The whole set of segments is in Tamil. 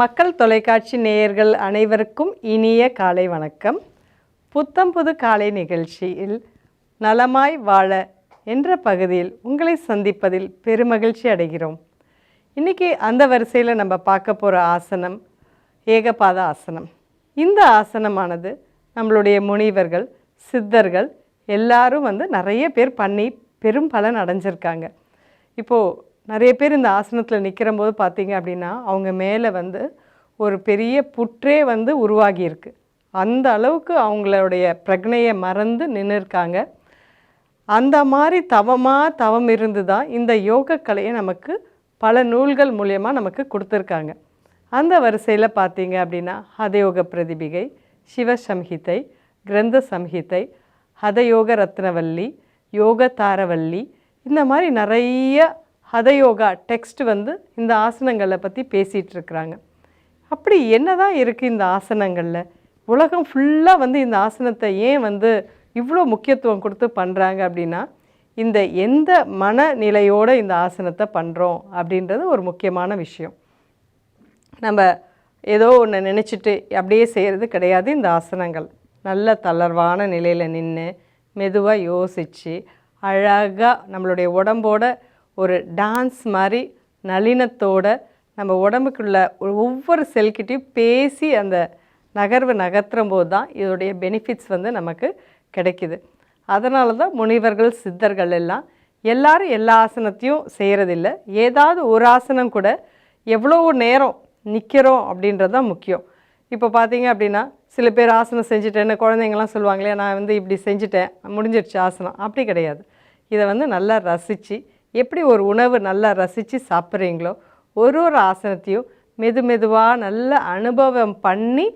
மக்கள் தொலைக்காட்சி நேயர்கள் அனைவருக்கும் இனிய காலை வணக்கம். புத்தம் புது காலை நிகழ்ச்சியில் நலமாய் வாழ என்ற பகுதியில் உங்களை சந்திப்பதில் பெருமகிழ்ச்சி அடைகிறோம். இன்னைக்கு அந்த வரிசையில் நம்ம பார்க்க போகிற ஆசனம் ஏகபாத ஆசனம். இந்த ஆசனமானது நம்மளுடைய முனிவர்கள் சித்தர்கள் எல்லாரும் வந்து நிறைய பேர் பண்ணி பெரும் பலன் அடைஞ்சிருக்காங்க. இப்போது நிறைய பேர் இந்த ஆசனத்தில் நிற்கிற போது பார்த்தீங்க அப்படின்னா அவங்க மேலே வந்து ஒரு பெரிய புற்றே வந்து உருவாகியிருக்கு அந்த அளவுக்கு அவங்களுடைய பிரக்னையை மறந்து நின்று இருக்காங்க அந்த மாதிரி தவமாக தவம் இருந்து தான் இந்த யோக கலையை நமக்கு பல நூல்கள் மூலயமா நமக்கு கொடுத்துருக்காங்க. அந்த வரிசையில் பார்த்தீங்க அப்படின்னா ஹதயோக பிரதிபிகை சிவசம்ஹிதை கிரந்த சம்ஹிதை ஹதயோக ரத்னவல்லி யோக தாரவல்லி இந்த மாதிரி நிறைய ஹதயோகா டெக்ஸ்ட் வந்து இந்த ஆசனங்களை பற்றி பேசிகிட்டு இருக்கிறாங்க அப்படி என்னதான் இருக்குது இந்த ஆசனங்களில்? உலகம் ஃபுல்லாக வந்து இந்த ஆசனத்தை ஏன் வந்து இவ்வளோ முக்கியத்துவம் கொடுத்து பண்ணுறாங்க அப்படின்னா இந்த எந்த மனநிலையோடு இந்த ஆசனத்தை பண்ணுறோம் அப்படின்றது ஒரு முக்கியமான விஷயம். நம்ம ஏதோ ஒன்று நினச்சிட்டு அப்படியே செய்கிறது கிடையாது இந்த ஆசனங்கள். நல்ல தளர்வான நிலையில் நின்று மெதுவாக யோசித்து அழகாக நம்மளுடைய உடம்போட ஒரு டான்ஸ் மாதிரி நளினத்தோட நம்ம உடம்புக்குள்ள ஒவ்வொரு செல்கிட்டையும் பேசி அந்த நகர்வு நகர்த்தும் போது தான் இதோடைய பெனிஃபிட்ஸ் வந்து நமக்கு கிடைக்கிது. அதனால தான் முனிவர்கள் சித்தர்கள் எல்லாம் எல்லாரும் எல்லா ஆசனத்தையும் செய்கிறதில்ல ஏதாவது ஒரு ஆசனம் கூட எவ்வளோ நேரம் நிற்கிறோம் அப்படின்றது தான் முக்கியம். இப்போ பார்த்தீங்க அப்படின்னா சில பேர் ஆசனம் செஞ்சுட்டேன்னு குழந்தைங்கலாம் சொல்லுவாங்களே நான் வந்து இப்படி செஞ்சுட்டேன் முடிஞ்சிடுச்சு ஆசனம். அப்படி கிடையாது. இதை வந்து நல்லா ரசித்து எப்படி ஒரு உணவு நல்லா ரசித்து சாப்பிட்றீங்களோ ஒரு ஒரு ஆசனத்தையும் மெது மெதுவாக நல்ல அனுபவம் பண்ணி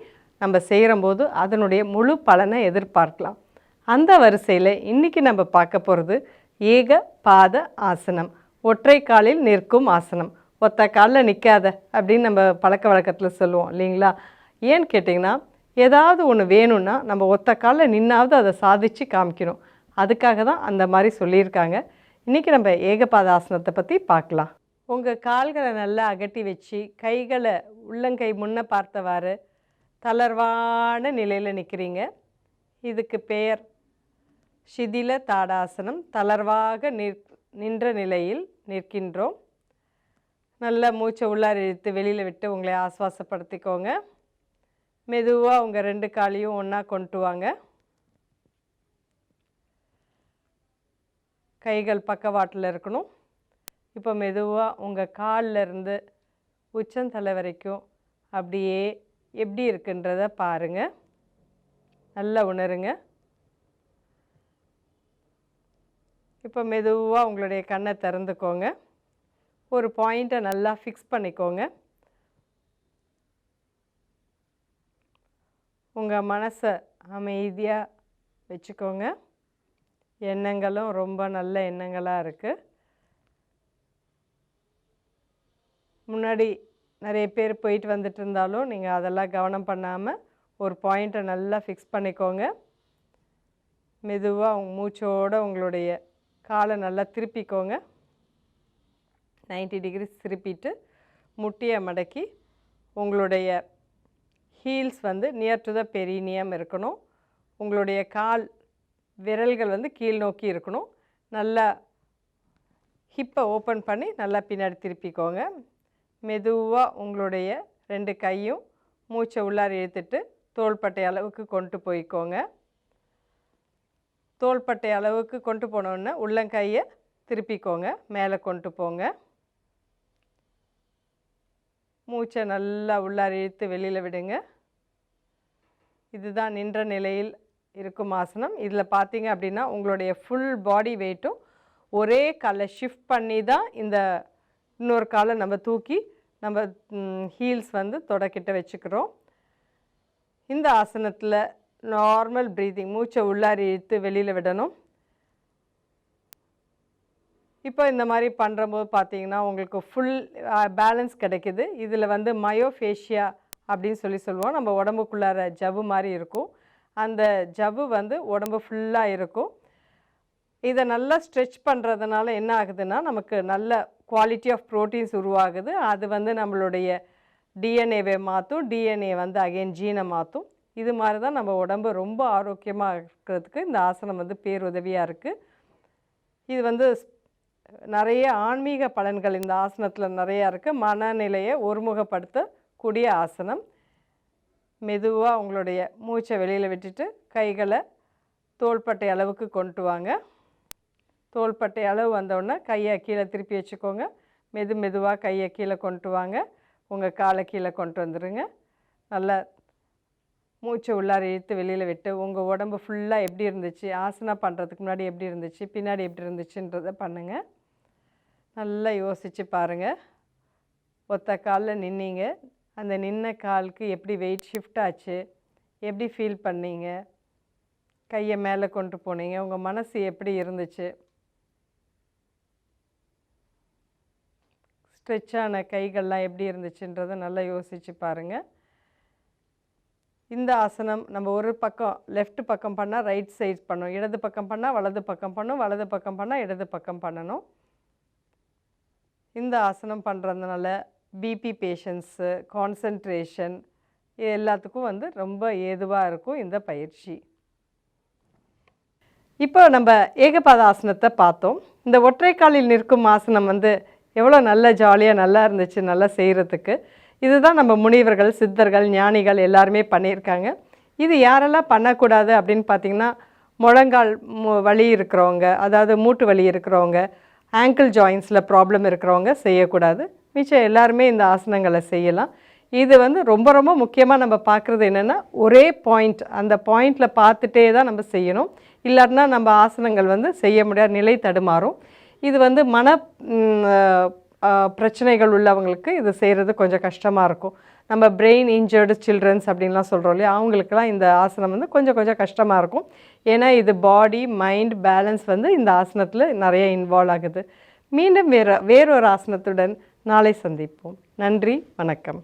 நம்ம செய்கிறம்போது அதனுடைய முழு பலனை எதிர்பார்க்கலாம். அந்த வரிசையில் இன்றைக்கி நம்ம பார்க்க போகிறது ஏக பாத ஆசனம். ஒற்றை காலில் நிற்கும் ஆசனம். ஒத்த காலில் நிற்காத அப்படின்னு நம்ம பழக்க வழக்கத்தில் சொல்லுவோம் இல்லைங்களா? ஏன்னு கேட்டிங்கன்னா ஏதாவது ஒன்று வேணும்னா நம்ம ஒத்த காலில் நின்னாவது அதை சாதித்து காமிக்கணும். அதுக்காக தான் அந்த மாதிரி சொல்லியிருக்காங்க. இன்றைக்கி நம்ம ஏகபாத ஆசனத்தை பற்றி பார்க்கலாம். உங்கள் கால்களை நல்லா அகட்டி வச்சு கைகளை உள்ளங்கை முன்ன பார்த்தவாறு தளர்வான நிலையில் நிற்கிறீங்க இதுக்கு பெயர் சிதில தாடாசனம். தளர்வாக நிற் நின்ற நிலையில் நிற்கின்றோம். நல்ல மூச்சை உள்ளார் இழுத்து வெளியில் விட்டு உங்களை ஆஸ்வாசப்படுத்திக்கோங்க. மெதுவாக உங்கள் ரெண்டு காலையும் ஒன்றா கொண்டு வாங்க. கைகள் பக்கவாட்டில் இருக்கணும். இப்போ மெதுவாக உங்கள் காலில் இருந்து உச்சந்தலை வரைக்கும் அப்படியே எப்படி இருக்குன்றத பாருங்கள் நல்லா உணருங்க. இப்போ மெதுவாக உங்களுடைய கண்ணை திறந்துக்கோங்க. ஒரு பாயிண்ட்டை நல்லா ஃபிக்ஸ் பண்ணிக்கோங்க. உங்கள் மனசை அமைதியாக வச்சுக்கோங்க. எண்ணங்களும் ரொம்ப நல்ல எண்ணங்களாக இருக்குது முன்னாடி நிறைய பேர் போயிட்டு வந்துட்டு இருந்தாலும் நீங்கள் அதெல்லாம் கவனம் பண்ணாமல் ஒரு பாயிண்ட்டை நல்லா ஃபிக்ஸ் பண்ணிக்கோங்க. மெதுவாக மூச்சோடு உங்களுடைய காலை நல்லா திருப்பிக்கோங்க. 90 டிகிரிஸ் திருப்பிட்டு முட்டியை மடக்கி உங்களுடைய ஹீல்ஸ் வந்து நியர் டு த பெரினியம் இருக்கணும். உங்களுடைய கால் விரல்கள் வந்து கீழ் நோக்கி இருக்கணும். நல்லா ஹிப்பை ஓப்பன் பண்ணி நல்லா பின்னாடி திருப்பிக்கோங்க. மெதுவாக உங்களுடைய ரெண்டு கையும் மூச்சை உள்ளார இழுத்துட்டு தோள்பட்டை அளவுக்கு கொண்டு போய்க்கோங்க. தோள்பட்டை அளவுக்கு கொண்டு போனோன்னே உள்ளங்கையை திருப்பிக்கோங்க. மேலே கொண்டு போங்க. மூச்சை நல்லா உள்ளார இழுத்து வெளியில் விடுங்க. இதுதான் நின்ற நிலையில் இருக்கும் ஆசனம். இதில் பார்த்தீங்க அப்படின்னா உங்களுடைய ஃபுல் பாடி வெயிட்டும் ஒரே காலை ஷிஃப்ட் பண்ணி தான் இந்த இன்னொரு காலை நம்ம தூக்கி நம்ம ஹீல்ஸ் வந்து தொடக்கிட்ட வச்சுக்கிறோம். இந்த ஆசனத்தில் நார்மல் ப்ரீதிங் மூச்சை உள்ளாரி இழுத்து வெளியில் விடணும். இப்போ இந்த மாதிரி பண்ணுறம்போது பார்த்தீங்கன்னா உங்களுக்கு ஃபுல் பேலன்ஸ் கிடைக்குது. இதில் வந்து மயோஃபேஷியா அப்படின்னு சொல்லி சொல்லுவோம். நம்ம உடம்புக்குள்ளார ஜவ்வு மாதிரி இருக்கும். அந்த ஜவ்வு வந்து உடம்பு ஃபுல்லாக இருக்கும். இதை நல்லா ஸ்ட்ரெச் பண்ணுறதுனால என்ன ஆகுதுன்னா நமக்கு நல்ல குவாலிட்டி ஆஃப் ப்ரோட்டீன்ஸ் உருவாகுது. அது வந்து நம்மளுடைய டிஎன்ஏவை மாற்றும் டிஎன்ஏ வந்து அகைன் ஜீனை மாற்றும் இது மாதிரி தான் நம்ம உடம்பு ரொம்ப ஆரோக்கியமாக இருக்கிறதுக்கு இந்த ஆசனம் வந்து பேருதவியாக இருக்குது இது வந்து நிறைய ஆன்மீக பலன்கள் இந்த ஆசனத்தில் நிறையா இருக்குது மனநிலையை ஒருமுகப்படுத்தக்கூடிய ஆசனம். மெதுவாக உங்களுடைய மூச்சை வெளியில் விட்டுட்டு கைகளை தோள்பட்டை அளவுக்கு கொண்டு வாங்க. தோள்பட்டை அளவு வந்தோடனே கையை கீழே திருப்பி வச்சுக்கோங்க. மெது மெதுவாக கையை கீழே கொண்டு வாங்க. உங்கள் காலை கீழே கொண்டு வந்துடுங்க நல்லா மூச்சை உள்ளார இழுத்து வெளியில் விட்டு உங்கள் உடம்பு ஃபுல்லாக எப்படி இருந்துச்சு ஆசனா பண்ணுறதுக்கு முன்னாடி எப்படி இருந்துச்சு பின்னாடி எப்படி இருந்துச்சுன்றதை பண்ணுங்கள் நல்லா யோசித்து பாருங்கள் ஒத்த காலில் நின்னீங்க. அந்த நின்ன காலுக்கு எப்படி வெயிட் ஷிஃப்ட் ஆச்சு? எப்படி ஃபீல் பண்ணீங்க? கையை மேலே கொண்டு போனீங்க. உங்கள் மனசு எப்படி இருந்துச்சு? ஸ்ட்ரெச்சான கைகள்லாம் எப்படி இருந்துச்சுன்றதை நல்லா யோசித்து பாருங்கள் இந்த ஆசனம் நம்ம ஒரு பக்கம் லெஃப்ட் பக்கம் பண்ணால் ரைட் சைட் பண்ணும் இடது பக்கம் பண்ணால் வலது பக்கம் பண்ணும் வலது பக்கம் பண்ணால் இடது பக்கம் பண்ணணும். இந்த ஆசனம் பண்ணுறதுனால பிபி பேஷண்ட்ஸு கான்சன்ட்ரேஷன் இது எல்லாத்துக்கும் வந்து ரொம்ப ஏதுவாக இருக்கும் இந்த பயிற்சி. இப்போ நம்ம ஏகபாத ஆசனத்தை பார்த்தோம். இந்த ஒற்றைக்காலில் நிற்கும் ஆசனம் வந்து எவ்வளோ நல்ல ஜாலியாக நல்லா இருந்துச்சு நல்லா செய்கிறதுக்கு. இதுதான் நம்ம முனிவர்கள் சித்தர்கள் ஞானிகள் எல்லாருமே பண்ணியிருக்காங்க. இது யாரெல்லாம் பண்ணக்கூடாது அப்படின்னு பார்த்தீங்கன்னா முழங்கால் மு- வலி இருக்கிறவங்க அதாவது மூட்டு வலி இருக்கிறவங்க ஆங்கிள் ஜாயின்ஸில் ப்ராப்ளம் இருக்கிறவங்க செய்யக்கூடாது. மிச்சம் எல்லாருமே இந்த ஆசனங்களை செய்யலாம். இது வந்து ரொம்ப ரொம்ப முக்கியமாக நம்ம பார்க்குறது என்னென்னா ஒரே பாயிண்ட் அந்த பாயிண்டில் பார்த்துட்டே தான் நம்ம செய்யணும். இல்லாட்டினா நம்ம ஆசனங்கள் வந்து செய்ய முடியாத நிலை தடுமாறும். இது வந்து மன பிரச்சனைகள் உள்ளவங்களுக்கு இது செய்கிறது கொஞ்சம் கஷ்டமாக இருக்கும். நம்ம பிரெயின் இன்ஜர்டு சில்ட்ரன்ஸ் அப்படின்லாம் சொல்கிறோம் இல்லையா? அவங்களுக்குலாம் இந்த ஆசனம் வந்து கொஞ்சம் கொஞ்சம் கஷ்டமாக இருக்கும். ஏன்னா இது பாடி மைண்ட் பேலன்ஸ் வந்து இந்த ஆசனத்தில் நிறைய இன்வால்வ் ஆகுது. மீண்டும் வேறு வேறொரு ஆசனத்துடன் நாளை சந்திப்போம். நன்றி வணக்கம்.